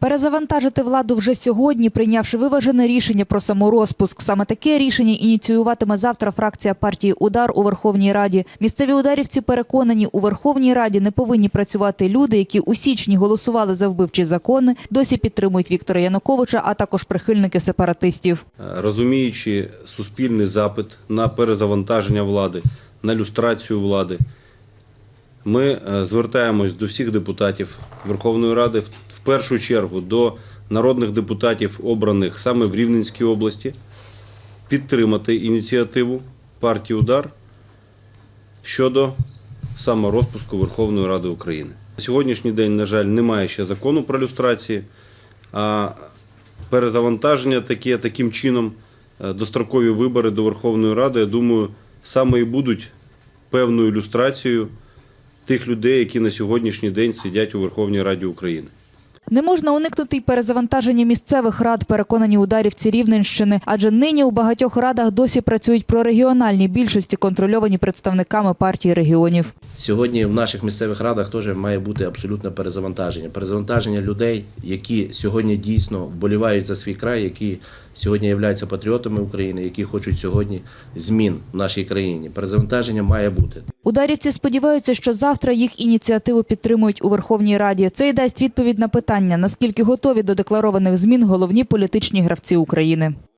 Перезавантажити владу вже сьогодні, прийнявши виважене рішення про саморозпуск. Саме таке рішення ініціюватиме завтра фракція партії Удар у Верховній Раді. Місцеві ударівці переконані, у Верховній Раді не повинні працювати люди, які у січні голосували за вбивчі закони, досі підтримують Віктора Януковича, а також прихильники сепаратистів. розуміючи суспільний запит на перезавантаження влади, на люстрацію влади, ми е, звертаємось до всіх депутатів Верховної Ради, в- першу чергу до народних депутатів, обраних саме в Рівненській області, підтримати ініціативу партії Удар щодо саморозпуску Верховної Ради України. На сьогоднішній день, на жаль, немає ще закону про люстрації, а перезавантаження таке, таким чином, е, дострокові вибори до Верховної Ради, я думаю, саме і будуть певною ілюстрацією тих людей, які на сьогоднішній день сидять у Верховній Раді України. Не можна уникнути й перезавантаження місцевих рад, переконані ударівці Рівненщини, адже нині у багатьох радах досі працюють прорегіональні більшості, контрольовані представниками партії регіонів. Сьогодні в наших місцевих радах теж має бути абсолютне перезавантаження. Перезавантаження людей, які сьогодні дійсно вболівають за свій край, які сьогодні являються патріотами України, які хочуть сьогодні змін в нашій країні. Перезавантаження має бути. Ударівці сподіваються, що завтра їх ініціативу підтримують у Верховній Раді. Це й дасть відповідь на питання, наскільки готові до декларованих змін головні політичні гравці України.